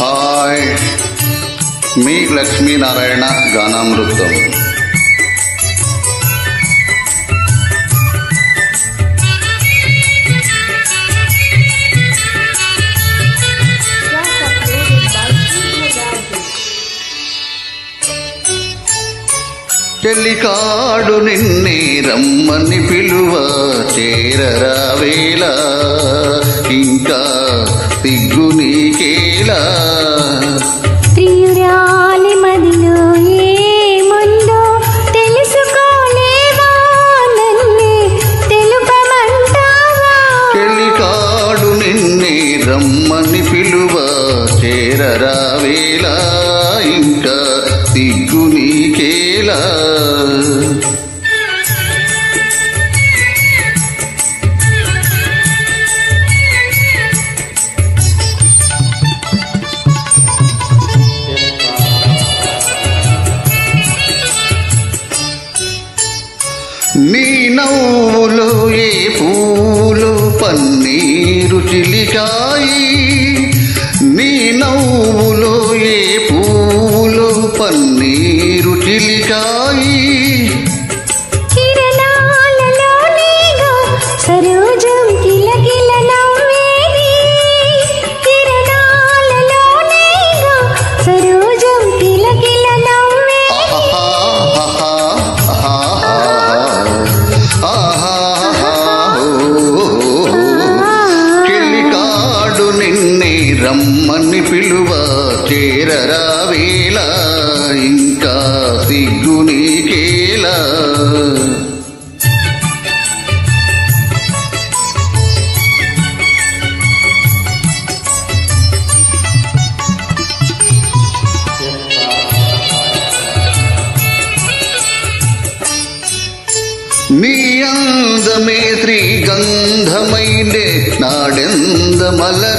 Hi. మీ లక్ష్మీనారాయణ గానామృతం. చెల్లికాడు నిన్నే రమ్మని పిలువ చేరరావేళ ఇంకా సిగ్గు నీకేలా? రమ్మని పిలువ చేరరావేళ ఇంకా సిగ్గు నీకేలా? నీ నవ్వు hubo చేరరావేళ ఇంకా సిగ్గు నీకేలా? నీ అందమే శ్రీగంధమైండే నాడెంద మలరించే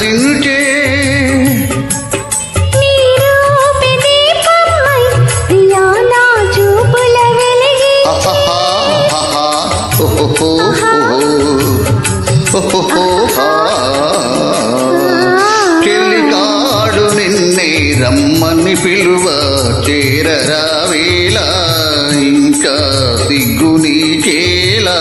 చెల్లికాడు నిన్నే రమ్మని పిలువ చేరరావేళ ఇంకా సిగ్గు నీకేలా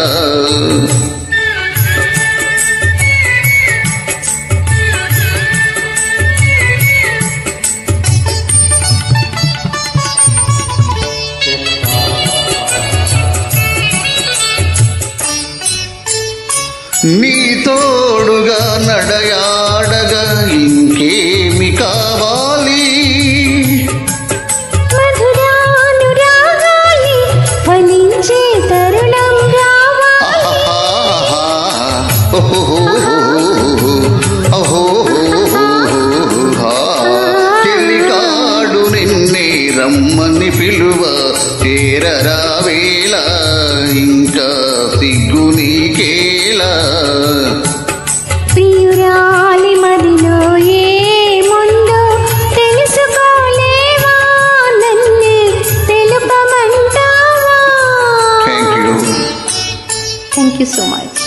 నీ తోడుగా నడయాడగా ఇంకేమి కావాలి? రమ్మని పిలువ చేరరావేళ ఇంకా you so much.